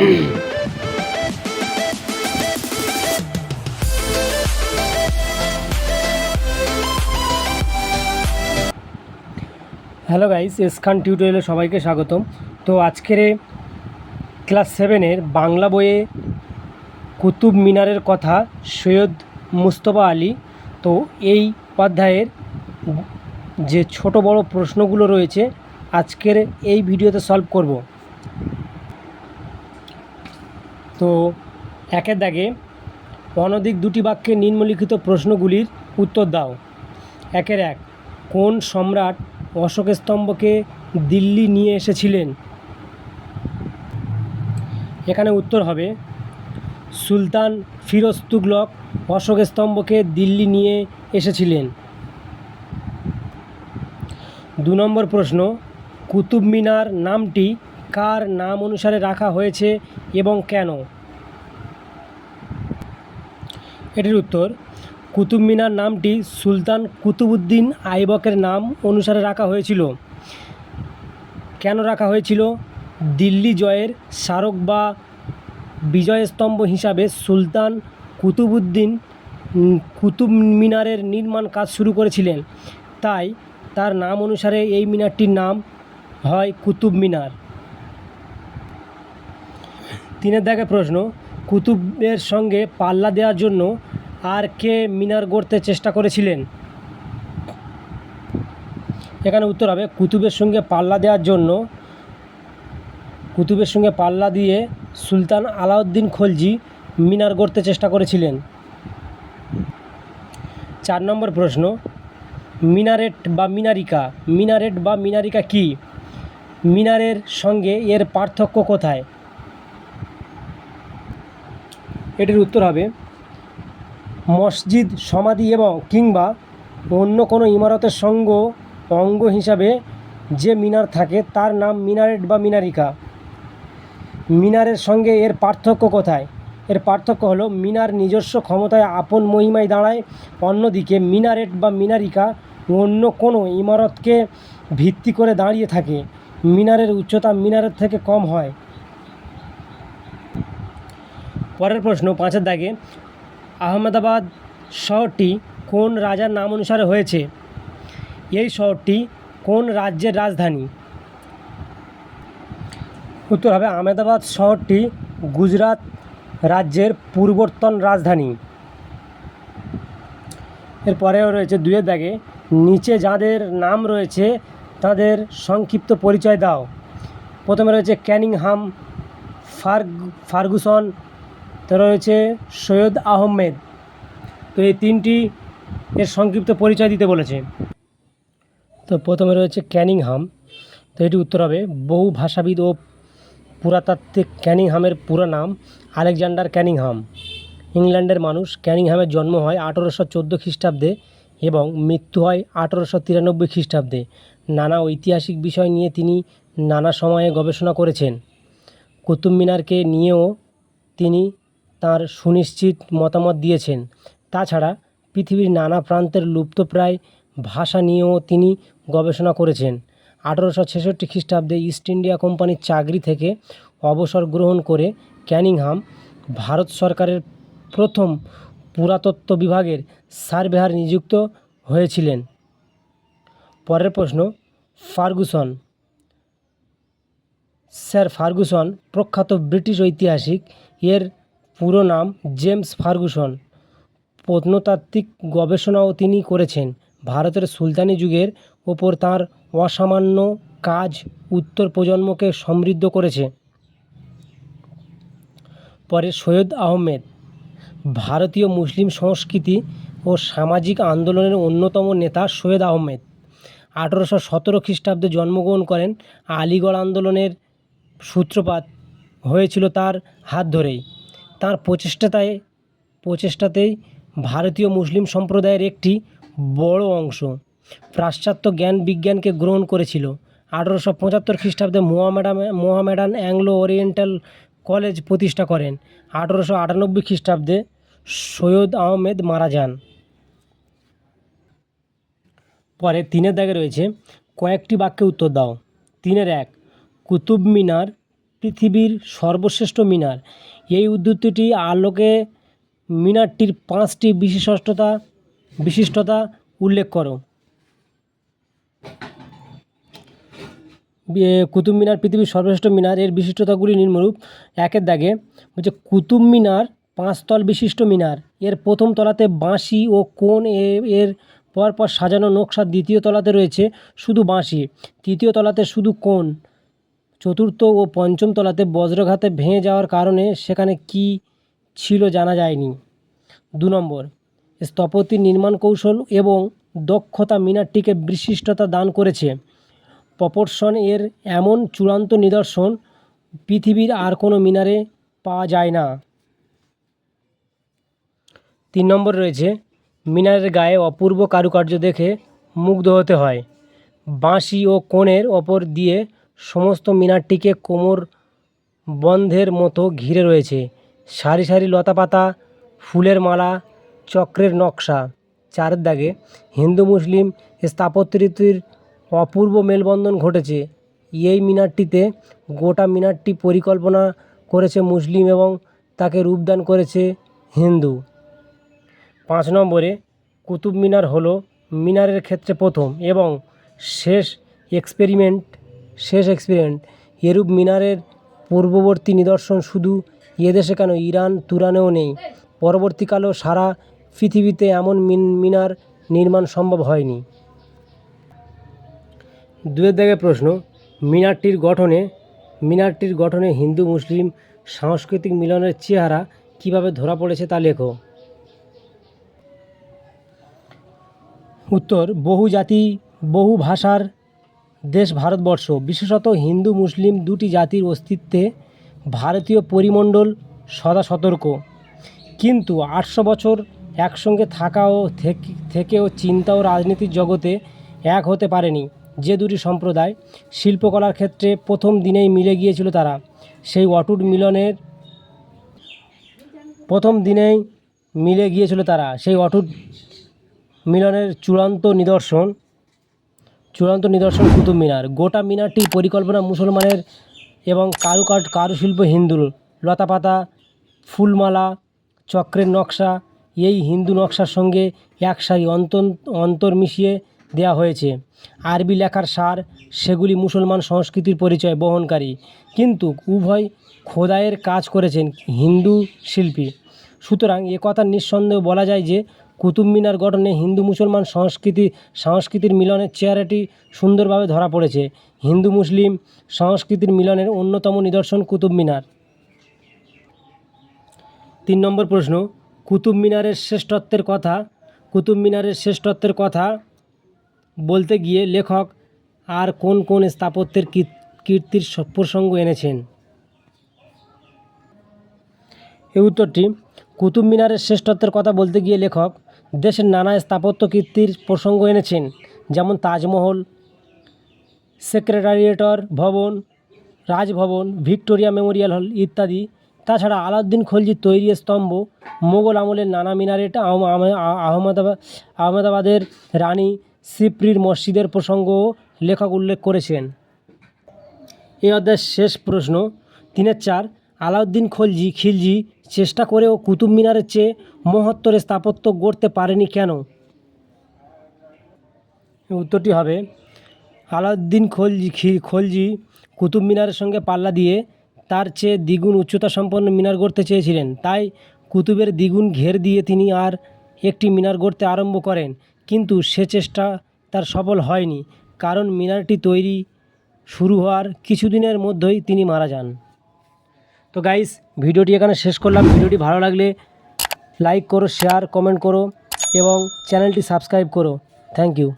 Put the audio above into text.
Hello guys, এসখান টিউটোরিয়ালে সবাইকে স্বাগতম। তো আজকের ক্লাস সেভেনের বাংলা বইয়ে কুতুব মিনারের কথা সৈয়দ মুস্তফা আলী। তো এই অধ্যায়ের যে ছোট বড় প্রশ্নগুলো রয়েছে, আজকের এই ভিডিওতে সলভ করব। তো একের দাগে অনধিক দুটি বাক্যে নিম্নলিখিত প্রশ্নগুলির উত্তর দাও। একের এক, কোন সম্রাট অশোক স্তম্ভকে দিল্লি নিয়ে এসেছিলেন? এখানে উত্তর হবে, সুলতান ফিরোজ তুগলক অশোক স্তম্ভকে দিল্লি নিয়ে এসেছিলেন। দু নম্বর প্রশ্ন কুতুব মিনার নামটি কার নাম অনুসারে রাখা হয়েছে এবং কেন? এটির উত্তর, কুতুব মিনার নামটি সুলতান কুতুবুদ্দিন আইবকের নাম অনুসারে রাখা হয়েছিল। কেন রাখা হয়েছিল? দিল্লি জয়ের স্মারক বা বিজয়স্তম্ভ হিসাবে সুলতান কুতুবুদ্দিন কুতুব মিনারের নির্মাণ কাজ শুরু করেছিলেন। তাই তার নাম অনুসারে এই মিনারটির নাম হয় কুতুব মিনার। তিনের দাগে প্রশ্ন, কুতুবের সঙ্গে পাল্লা দেওয়ার জন্য আর কে মিনার গড়তে চেষ্টা করেছিলেন? এখানে উত্তর হবে, কুতুবের সঙ্গে পাল্লা দেওয়ার জন্য, কুতুবের সঙ্গে পাল্লা দিয়ে সুলতান আলাউদ্দিন খলজি মিনার গড়তে চেষ্টা করেছিলেন। চার নম্বর প্রশ্ন, মিনারেট বা মিনারিকা, মিনারেট বা মিনারিকা কি? মিনারের সঙ্গে এর পার্থক্য কোথায়? এটির উত্তর হবে, মসজিদ, সমাধি এবং কিংবা অন্য কোনো ইমারতের সঙ্গ অঙ্গ হিসাবে যে মিনার থাকে তার নাম মিনারেট বা মিনারিকা। মিনারের সঙ্গে এর পার্থক্য কোথায়? এর পার্থক্য হলো মিনার নিজস্ব ক্ষমতায় আপন মহিমায় দাঁড়ায়, অন্যদিকে মিনারেট বা মিনারিকা অন্য কোনো ইমারতকে ভিত্তি করে দাঁড়িয়ে থাকে। মিনারের উচ্চতা মিনারের থেকে কম হয়। পরের প্রশ্ন, পাঁচের দাগে, আহমেদাবাদ শহরটি কোন রাজার নাম অনুসারে হয়েছে? এই শহরটি কোন রাজ্যের রাজধানী? উত্তর হবে আহমেদাবাদ শহরটি গুজরাট রাজ্যের পূর্বতন রাজধানী। এরপরেও রয়েছে দুয়ের দাগে, নিচে যাদের নাম রয়েছে তাদের সংক্ষিপ্ত পরিচয় দাও। প্রথমে রয়েছে ক্যানিংহাম, ফার্গ, ফার্গুসন তো রয়েছে সৈয়দ আহমেদ। তো এই তিনটি এর সংক্ষিপ্ত পরিচয় দিতে বলেছে। তো প্রথমে রয়েছে ক্যানিংহাম। তো এটি উত্তর হবে, বহু ভাষাবিদ ও পুরাতাত্ত্বিক ক্যানিংহামের পুরো নাম আলেকজান্ডার ক্যানিংহাম। ইংল্যান্ডের মানুষ ক্যানিংহামের জন্ম হয় আঠেরোশো চোদ্দ খ্রিস্টাব্দে এবং মৃত্যু হয় আঠেরোশো তিরানব্বই খ্রিস্টাব্দে। নানা ঐতিহাসিক বিষয় নিয়ে তিনি নানা সময়ে গবেষণা করেছেন। কুতুব মিনারকে নিয়েও তিনি তার সুনিশ্চিত মতামত দিয়েছেন। তাছাড়া পৃথিবীর নানা প্রান্তের লুপ্তপ্রায় ভাষা নিয়েও তিনি গবেষণা করেছেন। আঠেরোশো ছেষট্টি খ্রিস্টাব্দে ইস্ট ইন্ডিয়া কোম্পানির চাকরি থেকে অবসর গ্রহণ করে ক্যানিংহাম ভারত সরকারের প্রথম পুরাতত্ত্ব বিভাগের সার্ভেয়ার নিযুক্ত হয়েছিলেন। পরের প্রশ্ন, ফার্গুসন। স্যার, ফার্গুসন প্রখ্যাত ব্রিটিশ ঐতিহাসিক এর পুরো নাম জেমস ফার্গুসন। প্রত্নতাত্ত্বিক গবেষণাও তিনি করেছেন। ভারতের সুলতানি যুগের ওপর তাঁর অসামান্য কাজ উত্তর প্রজন্মকে সমৃদ্ধ করেছে। পরে সৈয়দ আহমেদ, ভারতীয় মুসলিম সংস্কৃতি ও সামাজিক আন্দোলনের অন্যতম নেতা সৈয়দ আহমেদ। আঠেরোশো সতেরো খ্রিস্টাব্দে জন্মগ্রহণ করেন। আলিগড় আন্দোলনের সূত্রপাত হয়েছিল তার হাত ধরেই। তার প্রচেষ্টাতায়, প্রচেষ্টাতেই ভারতীয় মুসলিম সম্প্রদায়ের একটি বড় অংশ পাশ্চাত্য জ্ঞান বিজ্ঞানকে গ্রহণ করেছিল। আঠেরোশো পঁচাত্তর খ্রিস্টাব্দে Mohammedan Mohammedan Anglo Oriental college প্রতিষ্ঠা করেন। আঠেরোশো আটানব্বই খ্রিস্টাব্দে সৈয়দ আহমেদ মারা যান। পরে তিনের দাগে রয়েছে, কয়েকটি বাক্যে উত্তর দাও। তিনের এক কুতুব মিনার পৃথিবীর সর্বশ্রেষ্ঠ মিনার। এই উদ্ধৃতিটি আলোকে মিনারটির পাঁচটি বিশিষ্টতা বিশিষ্টতা উল্লেখ করো। কুতুব মিনার পৃথিবীর সর্বশ্রেষ্ঠ মিনার। এর বিশিষ্টতাগুলি নিম্নরূপ। একের দাগে হচ্ছে কুতুব মিনার পাঁচতল বিশিষ্ট মিনার। এর প্রথম তলাতে বাঁশি ও এ- এর পরপর সাজানো নকশা দ্বিতীয় তলাতে রয়েছে শুধু বাঁশি। তৃতীয় তলাতে শুধু কোণ। চতুর্থ ও পঞ্চম তলাতে বজ্রঘাতে ভেঙে যাওয়ার কারণে সেখানে কি ছিল জানা যায়নি। দু নম্বর স্থপতির নির্মাণ কৌশল এবং দক্ষতা মিনারটিকে বিশিষ্টতা দান করেছে। প্রপোর্শন এর এমন চূড়ান্ত নিদর্শন পৃথিবীর আর কোনো মিনারে পাওয়া যায় না। তিন নম্বর রয়েছে, মিনারের গায়ে অপূর্ব কারুকার্য দেখে মুগ্ধ হতে হয়। বাঁশি ও কোণের ওপর দিয়ে সমস্ত মিনারটিকে কোমর বন্ধের মতো ঘিরে রয়েছে। সারি সারি লতাপাতা, ফুলের মালা, চক্রের নকশা। চারের দাগে হিন্দু মুসলিম স্থাপত্য রীতির অপূর্ব মেলবন্ধন ঘটেছে। এই মিনারটিতে গোটা মিনারটি পরিকল্পনা করেছে মুসলিম এবং তাকে রূপদান করেছে হিন্দু। পাঁচ নম্বরে কুতুব মিনার হলো মিনারের ক্ষেত্রে প্রথম এবং শেষ এক্সপেরিমেন্ট শেষ এক্সপেরিমেন্ট এরূপ মিনারের পূর্ববর্তী নিদর্শন শুধু এদেশে কেন? ইরান তুরানেও নেই। পরবর্তীকালেও সারা পৃথিবীতে এমন মিন- মিনার নির্মাণ সম্ভব হয়নি। দুয়ের দাগে প্রশ্ন, মিনারটির গঠনে মিনারটির গঠনে হিন্দু, মুসলিম সাংস্কৃতিক মিলনের চেহারা কীভাবে ধরা পড়েছে তা লেখো। উত্তর বহু জাতি বহু ভাষার দেশ ভারতবর্ষ, বিশেষত হিন্দু, মুসলিম দুটি জাতির অস্তিত্বে ভারতীয় পরিমণ্ডল সদা সতর্ক। কিন্তু আটশো বছর একসঙ্গে থাকাও, থেকে- থেকেও চিন্তা ও রাজনীতির জগতে এক হতে পারেনি। যে দুটি সম্প্রদায় শিল্পকলার ক্ষেত্রে প্রথম দিনেই মিলে গিয়েছিল তারা, সেই অটুট মিলনের প্রথম দিনেই মিলে গিয়েছিল তারা, সেই অটুট মিলনের চূড়ান্ত নিদর্শন চূড়ান্ত নিদর্শন কুতুব মিনার। গোটা মিনারটির পরিকল্পনা মুসলমানের এবং কারুকাট কারুশিল্প হিন্দুর লতাপাতা, ফুলমালা, চক্রের নকশা, এই হিন্দু নকশার সঙ্গে এক সারি অন্তর অন্তর মিশিয়ে দেওয়া হয়েছে। আরবি লেখার সার, সেগুলি মুসলমান সংস্কৃতির পরিচয় বহনকারী। কিন্তু উভয় খোদাইয়ের কাজ করেছেন হিন্দু শিল্পী। সুতরাং এ কথা নিঃসন্দেহ বলা যায় যে কুতুব মিনার গঠনে হিন্দু মুসলমান সংস্কৃতি, সংস্কৃতির মিলনের চেহারাটি সুন্দরভাবে ধরা পড়েছে। হিন্দু মুসলিম সংস্কৃতির মিলনের অন্যতম নিদর্শন কুতুব মিনার। তিন নম্বর প্রশ্ন, কুতুব মিনারের শ্রেষ্ঠত্বের কথা, কুতুব মিনারের শ্রেষ্ঠত্বের কথা বলতে গিয়ে লেখক আর কোন কোন স্থাপত্যের কীর- কীর্তির প্রসঙ্গ এনেছেন? এই উত্তরটি, কুতুব মিনারের শ্রেষ্ঠত্বের কথা বলতে গিয়ে লেখক দেশের নানা স্থাপত্য কীর্তির প্রসঙ্গ এনেছেন, যেমন তাজমহল, সেক্রেটারিয়েটর ভবন, রাজভবন, ভিক্টোরিয়া মেমোরিয়াল হল ইত্যাদি। তাছাড়া আলাউদ্দিন খলজির তৈরি স্তম্ভ, মোগল আমলের নানা মিনারেট আহম- আহম- আহমেদাবাদ আহমেদাবাদের রানী সিপ্রির মসজিদের প্রসঙ্গও লেখক উল্লেখ করেছেন। এই অধ্যায়ের শেষ প্রশ্ন, তিনের চার আলাউদ্দিন খলজি খিলজি চেষ্টা করেও কুতুব মিনারের চেয়ে মহত্তর স্থাপত্য গড়তে পারেনি কেন? উত্তরটি হবে, আলাউদ্দিন খলজি খলজি কুতুব মিনারের সঙ্গে পাল্লা দিয়ে তার চেয়ে দ্বিগুণ উচ্চতা সম্পন্ন মিনার গড়তে চেয়েছিলেন। তাই কুতুবের দ্বিগুণ ঘের দিয়ে তিনি আর একটি মিনার গড়তে আরম্ভ করেন। কিন্তু সে চেষ্টা তার সফল হয়নি, কারণ মিনারটি তৈরি শুরু হওয়ার কিছুদিনের মধ্যেই তিনি মারা যান। তো গাইস ভিডিওটি এখানে শেষ করলাম। ভিডিওটি ভালো লাগলে লাইক করো শেয়ার কমেন্ট করো এবং চ্যানেলটি সাবস্ক্রাইব করো। Thank you